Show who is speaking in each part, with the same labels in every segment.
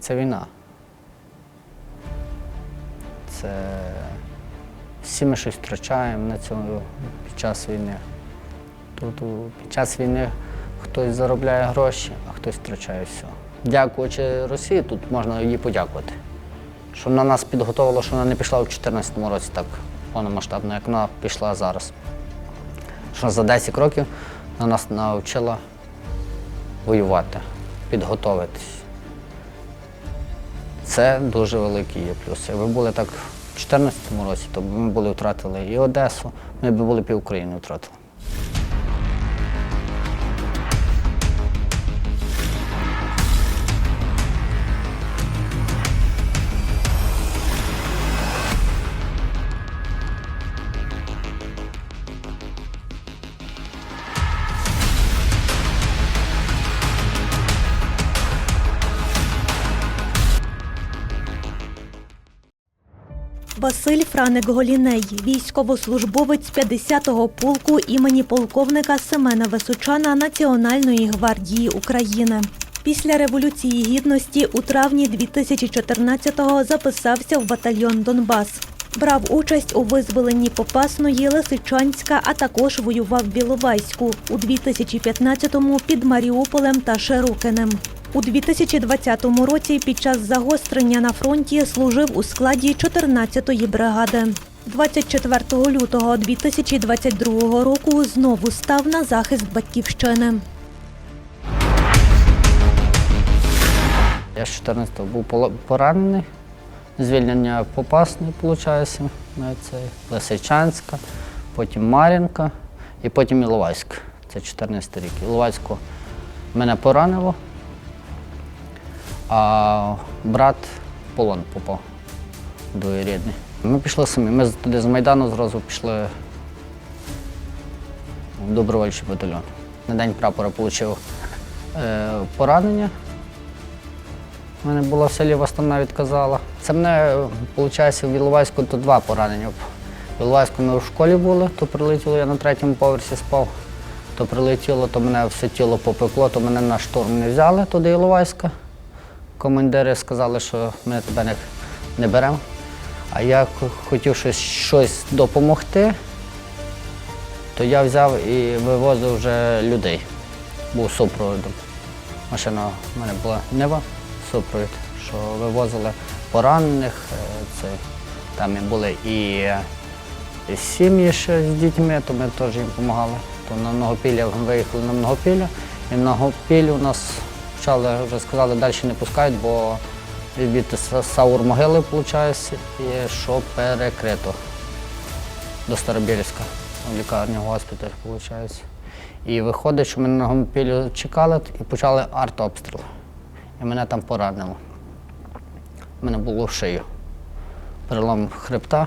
Speaker 1: Це війна. Це всі ми щось втрачаємо на цьому під час війни. Тут під час війни хтось заробляє гроші, а хтось втрачає все. Дякуючи Росії, тут можна їй подякувати. Що вона нас підготувала, що вона не пішла у 2014 році так повномасштабно, як вона пішла зараз. Що за 10 років вона нас навчила воювати, підготовитись. Це дуже великий є плюс. Якби були так в 2014 році, то б ми були втратили і Одесу, ми б були пів України втратили.
Speaker 2: Василь Франик Голіней, військовослужбовець 50-го полку імені полковника Семена Височана Національної гвардії України. Після Революції Гідності у травні 2014-го записався в батальйон Донбас. Брав участь у визволенні Попасної, Лисичанська, а також воював в Біловайську у 2015-му під Маріуполем та Широкинем. У 2020 році під час загострення на фронті служив у складі 14-ї бригади. 24 лютого 2022 року знову став на захист батьківщини.
Speaker 1: Я з 14-го був поранений, звільнення Попасної, виходить, Лисичанська, потім Мар'їнка і потім Іловайськ. Це 14 рік. Іловайську мене поранило, а брат полон попав двоюрідний. Ми пішли самі. Ми туди з Майдану зразу пішли в добровольчий батальйон. На день прапора отримав е, поранення. У мене була в селі Востана відказала. Це мене, виходить, в Іловайську то два поранення. В Іловайську ми в школі були, то прилетіло, я на третьому поверсі спав, то прилетіло, то мене все тіло попекло, то мене на штурм не взяли туди Іловайська. Командири сказали, що ми тебе не, не беремо. А я хотів щось, щось допомогти, то я взяв і вивозив вже людей. Був супроводом. Машина в мене була Нева, супровід, що вивозили поранених. е, Це, там були і, е, і сім'ї ще з дітьми, то ми теж їм допомагали. То на Многопілля виїхали на Многопілля, і в Многопіллі у нас почали, вже сказали, далі не пускають, бо від Саур могили, виходить, і що перекрито до Старобілівська, в госпіталь, виходить. І виходить, що ми на Гомпілі чекали і почали артобстріл. І мене там поранило. У мене було в шию. Перелом хребта.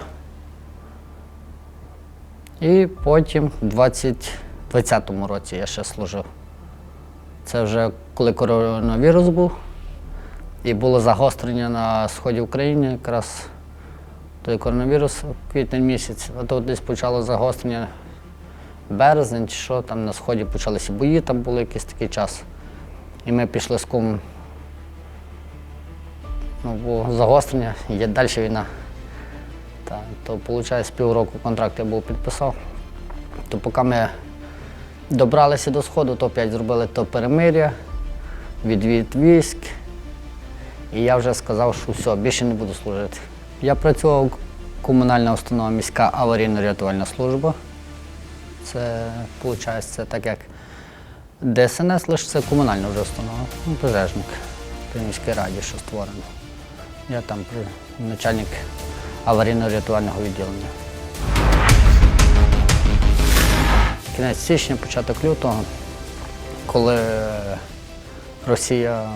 Speaker 1: І потім, в 20 20-му році я ще служив. Це вже коли коронавірус був, і було загострення на сході України, якраз той коронавірус в квітень місяць, а тут десь почало загострення березень, чи що там на сході почалися бої, там були якийсь такий час. І ми пішли з кумом. Ну, було загострення, є далі війна. Та, то, виходить, півроку контракт я був підписав. То поки ми добралися до сходу, то опять зробили то перемир'я, відвід військ. І я вже сказав, що все, більше не буду служити. Я працював комунальна установа міська аварійно-рятувальна служба. Це виходить це так як ДСНС, лише це комунальна вже установа, ну, пожежник при міській раді, що створено. Я там начальник аварійно-рятувального відділення. Кінець січня, початок лютого, коли Росія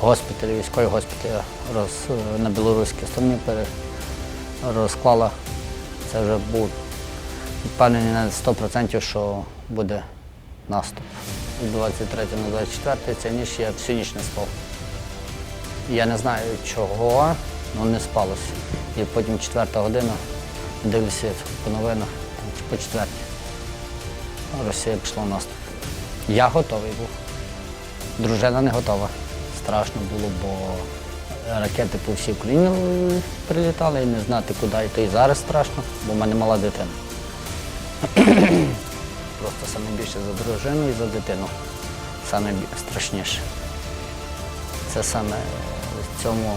Speaker 1: госпіталі, військові госпіталі роз, на білоруській стороні розклала, це вже був впевнений на 100%, що буде наступ. З 23 на 24 ця ніч я всю ніч не спав. Я не знаю чого, але не спалося. І потім четверта година дивлюся по новинах, по четвертій. Росія пішла в наступ. Я готовий був. Дружина не готова. страшно було, бо ракети по всій Україні прилітали і не знати куди. То і зараз страшно, бо в мене мала дитина. Просто саме більше за дружину і за дитину. Саме страшніше. Це саме в цьому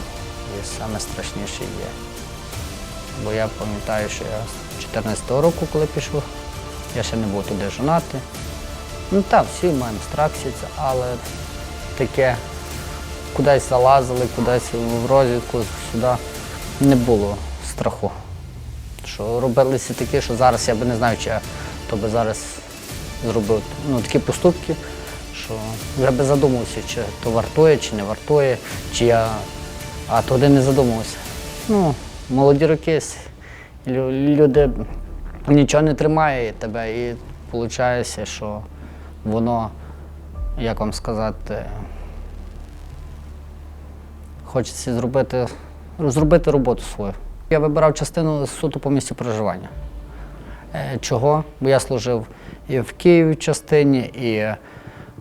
Speaker 1: і саме страшніше є. Бо я пам'ятаю, що я з 14-го року, коли пішов, я ще не був туди женатий. Ну так, всі маємо страх, але таке кудись залазили, кудись в розвідку, сюди не було страху. Що робилися такі, що зараз я би не знаю, чи я то би зараз зробив ну, такі поступки, що я би задумався, чи то вартує, чи не вартує, чи я. А тоді не задумався. Ну, молоді роки, люди нічого не тримає тебе, і виходить, що воно, як вам сказати, хочеться зробити, зробити роботу свою. Я вибирав частину суто по місці проживання. Е, Чого? Бо я служив і в Києві в частині, і е,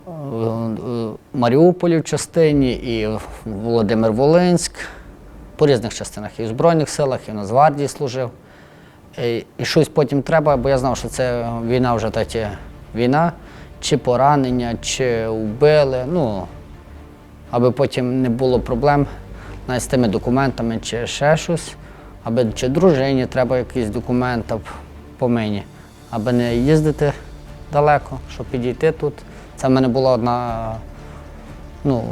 Speaker 1: в Маріуполі в частині, і в Володимир Волинськ, по різних частинах, і в Збройних силах, і в Нацгвардії служив. І, щось потім треба, бо я знав, що це війна вже таті війна, чи поранення, чи вбили. Ну, аби потім не було проблем навіть з тими документами чи ще щось, аби чи дружині треба якийсь документ по мені, аби не їздити далеко, щоб підійти тут. Це в мене була одна, ну,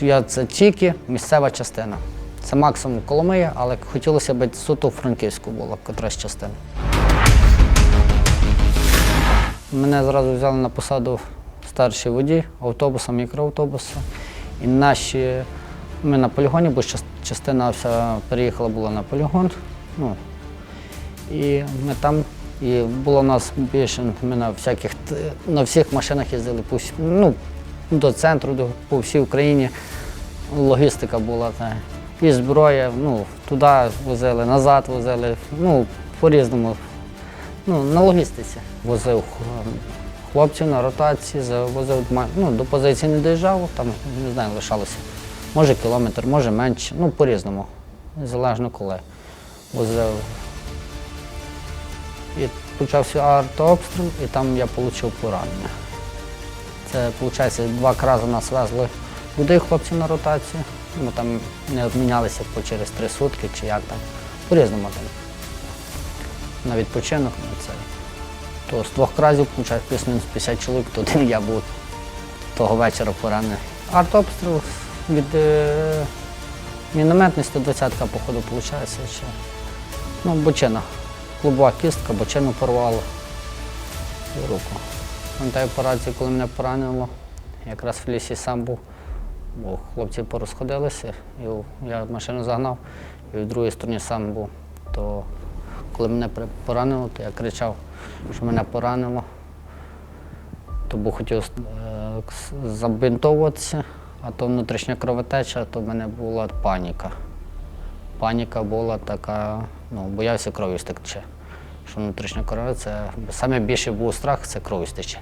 Speaker 1: я це тільки місцева частина. Це максимум Коломия, але хотілося б суто в Франківську було якраз частина. Мене зразу взяли на посаду старший водій автобуса, мікроавтобуса. І наші, ми на полігоні, бо частина вся переїхала була на полігон. Ну, і ми там, і було у нас більше, ми на всяких, на всіх машинах їздили по, ну, до центру, до, по всій Україні. Логістика була. Та. І зброя, ну, туди возили, назад возили, ну, по-різному. Ну, на логістиці. Возив хлопців на ротації, завозив ну, до позиції не доїжджав, там, не знаю, лишалося. Може кілометр, може менше, ну по-різному. Залежно коли. Возив. І почався артобстріл, і там я отримав поранення. Це, виходить, два рази нас везли людей, хлопців на ротацію. Ми там не обмінялися по через три сутки чи як там. По-різному там. На відпочинок на це. То з двох разів, виходить, плюс-мінус 50 чоловік, то один я був того вечора поранений. Артобстріл від е, мінометний 120-ка, походу, виходить ще. Ну, бочина. Клубова кістка, бочину порвало і руку. Пам'ятаю операцію, коли мене поранило, якраз в лісі сам був, бо хлопці порозходилися, і я машину загнав, і в другій стороні сам був. То коли мене поранило, то я кричав, що мене поранило. То був хотів е, забинтовуватися, а то внутрішня кровотеча, то в мене була паніка. Паніка була така, ну, боявся кров'ю стекче. Що внутрішня кров, це саме більше був страх, це кров'ю стече.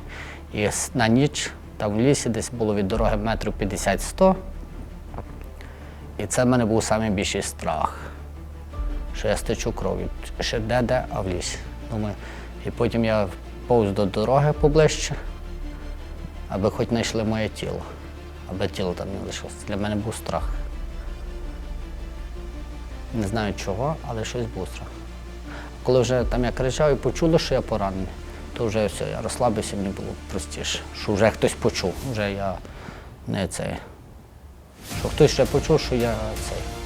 Speaker 1: І на ніч там в лісі десь було від дороги метрів 50-100. І це в мене був найбільший страх, що я стечу кров'ю. Ще де-де, а в лісі. Думаю. І потім я повз до дороги поближче, аби хоч знайшли моє тіло, аби тіло там не лишилося. Для мене був страх. Не знаю чого, але щось був страх. Коли вже там я кричав і почули, що я поранений, то вже все, я розслабився, мені було простіше. Що вже хтось почув, вже я не цей. Що хтось ще почув, що я цей.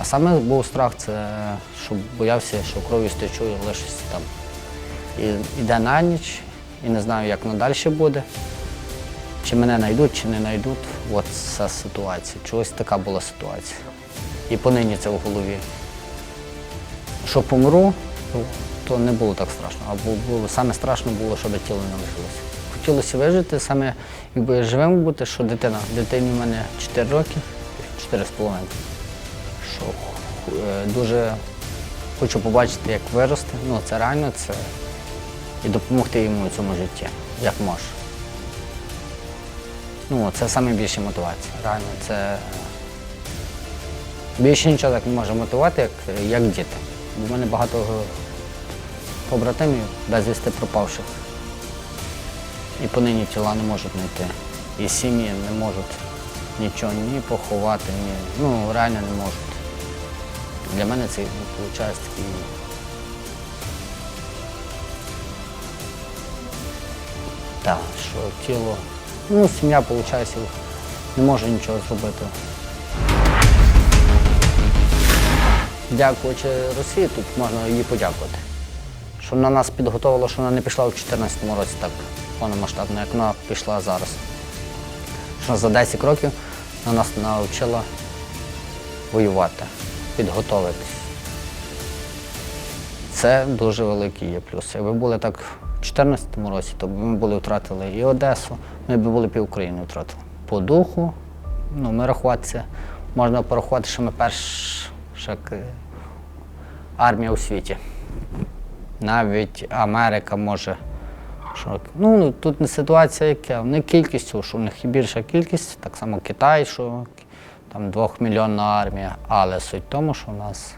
Speaker 1: А саме був страх, це що боявся, що кров'ю стечу і лишуся там. І йде на ніч, і не знаю, як надалі буде. Чи мене знайдуть, чи не знайдуть. От ця ситуація. Чогось така була ситуація. І понині це в голові. Що помру, то- не було так страшно. А бу- було, саме страшно було, щоб тіло не лишилося. Хотілося вижити, саме якби живим бути, що дитина. Дитині в мене 4 роки, 4,5. Е, дуже хочу побачити, як виросте. Ну, це реально це і допомогти йому в цьому житті, як можу. Ну, це найбільша мотивація. Реально, це більше нічого так не може мотивувати, як, як діти. У мене багато побратимів безвісти пропавших. І понині тіла не можуть знайти. І сім'ї не можуть нічого ні поховати, ні. Ну, реально не можуть. Для мене це виходить такий. Так, що тіло. Ну, сім'я, виходить, не може нічого зробити. Дякуючи Росії, тут можна їй подякувати. Що вона нас підготувала, що вона не пішла у 2014 році так повномасштабно, як вона пішла зараз. Що за 10 років вона нас навчила воювати, підготовитись. Це дуже великий є плюс. Якби були так у 2014 році, то ми були втратили і Одесу, ми б були пів України втратили. По духу, ну, ми рахуватися, можна порахувати, що ми перша армія у світі. Навіть Америка може. Що, ну, тут не ситуація яка, не кількістю, що в них і більша кількість, так само Китай, що там двохмільйонна армія, але суть в тому, що в нас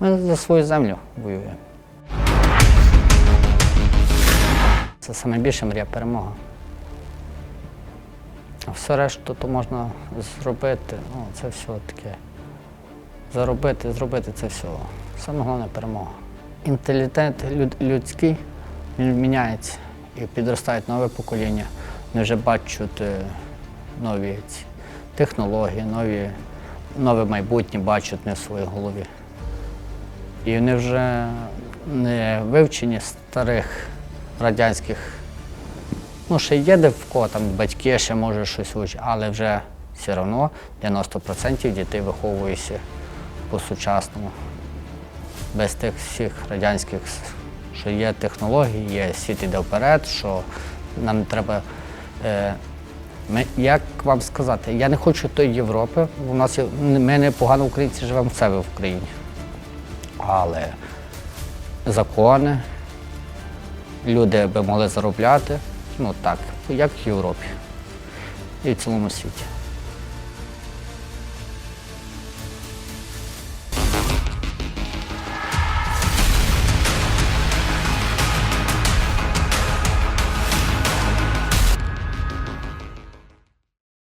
Speaker 1: ми за свою землю воюємо. Це найбільша мрія перемога. А все решту то можна зробити, ну, це все таке. Заробити, зробити це все. Саме головне перемога. Інтелітет люд- людський він міняється і підростають нове покоління. Вони вже бачать нові ці технології, нові, нове майбутнє бачать не в своїй голові. І вони вже не вивчені старих радянських. Ну, ще є де там батьки ще може щось вчити, але вже все одно 90% дітей виховуються по-сучасному. Без тих всіх радянських, що є технології, є світ іде вперед, що нам треба. Е, як вам сказати, я не хочу тої Європи. У нас ми непогано українці живемо в себе в Україні. Але закони, люди би могли заробляти, ну так, як в Європі і в цілому світі.